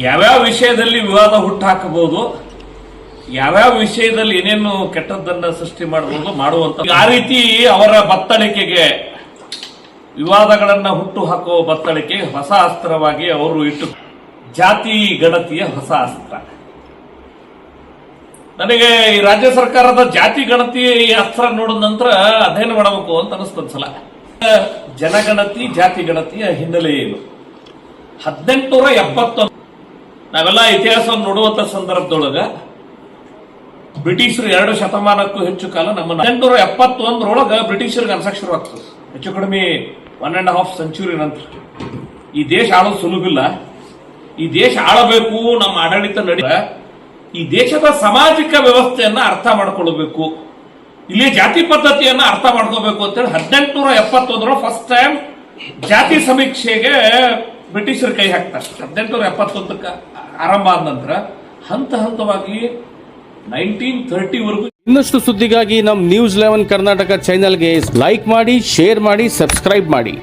ಯಾವ್ಯಾವ ವಿಷಯದಲ್ಲಿ ವಿವಾದ ಹುಟ್ಟಾಕಬಹುದು, ಯಾವ್ಯಾವ ವಿಷಯದಲ್ಲಿ ಏನೇನು ಕೆಟ್ಟದ್ದನ್ನ ಸೃಷ್ಟಿ ಮಾಡಬಹುದು ಮಾಡುವಂತ ಆ ರೀತಿ ಅವರ ಬತ್ತಳಿಕೆಗೆ, ವಿವಾದಗಳನ್ನ ಹುಟ್ಟು ಹಾಕುವ ಬತ್ತಳಿಕೆ ಹೊಸ ಅಸ್ತ್ರವಾಗಿ ಅವರು ಇಟ್ಟು, ಜಾತಿ ಗಣತಿಯ ಹೊಸ ಅಸ್ತ್ರ. ನನಗೆ ಈ ರಾಜ್ಯ ಸರ್ಕಾರದ ಜಾತಿ ಗಣತಿ ಅಸ್ತ್ರ ನೋಡಿದ ನಂತರ ಅಧ್ಯಯನ ಮಾಡಬೇಕು ಅಂತ ಅನಿಸ್ತನ್ಸಲ ಜನಗಣತಿ, ಜಾತಿ ಗಣತಿಯ ಹಿನ್ನೆಲೆ ಏನು? ಹದಿನೆಂಟುನೂರ ಎಪ್ಪತ್ತೊಂದು ನಾವೆಲ್ಲ ಇತಿಹಾಸವನ್ನು ನೋಡುವಂತ ಸಂದರ್ಭದೊಳಗ ಬ್ರಿಟಿಷರು ಎರಡು ಶತಮಾನಕ್ಕೂ ಹೆಚ್ಚು ಕಾಲ ನಮ್ಮ ಹದಿನೆಂಟುನೂರ ಎಪ್ಪತ್ತೊಂದರೊಳಗ ಬ್ರಿಟಿಷರಿಗೆ ಅನ್ಸಕ್ ಶುರುವಾಗ್ತದೆ. ಹೆಚ್ಚು ಕಡಿಮೆ ಒನ್ ಅಂಡ್ ಹಾಫ್ ಸೆಂಚುರಿ ನಂತರ. ಈ ದೇಶ ಆಳೋದು ಸುಲಭಿಲ್ಲ ಈ ದೇಶ ಆಳಬೇಕು, ನಮ್ಮ ಆಡಳಿತ ನಡಿ ಈ ದೇಶದ ಸಾಮಾಜಿಕ ವ್ಯವಸ್ಥೆಯನ್ನ ಅರ್ಥ ಮಾಡ್ಕೊಳ್ಬೇಕು. ಇಲ್ಲಿ ಜಾತಿ ಪದ್ಧತಿಯನ್ನ ಅರ್ಥ ಮಾಡ್ಕೋಬೇಕು ಅಂತೇಳಿ ಹದಿನೆಂಟುನೂರ ಎಪ್ಪತ್ತೊಂದರ ಫಸ್ಟ್ ಟೈಮ್ ಜಾತಿ ಸಮೀಕ್ಷೆಗೆ ಬ್ರಿಟಿಷರು ಕೈ ಹಾಕ್ತಾರೆ ಹದಿನೆಂಟುನೂರ ಎಪ್ಪತ್ತೊಂದಕ್ಕೆ ಆರಂಭ ಆದ ನಂತರ ಹಂತ ಹಂತವಾಗಿ ನೈನ್ಟೀನ್ ಥರ್ಟಿವರೆಗೂ ಇನ್ನಷ್ಟು ಸುದ್ದಿಗಾಗಿ ನಮ್ಮ ನ್ಯೂಸ್ ಲೆವೆನ್ ಕರ್ನಾಟಕ ಚಾನೆಲ್ಗೆ ಲೈಕ್ ಮಾಡಿ ಶೇರ್ ಮಾಡಿ ಸಬ್ಸ್ಕ್ರೈಬ್ ಮಾಡಿ.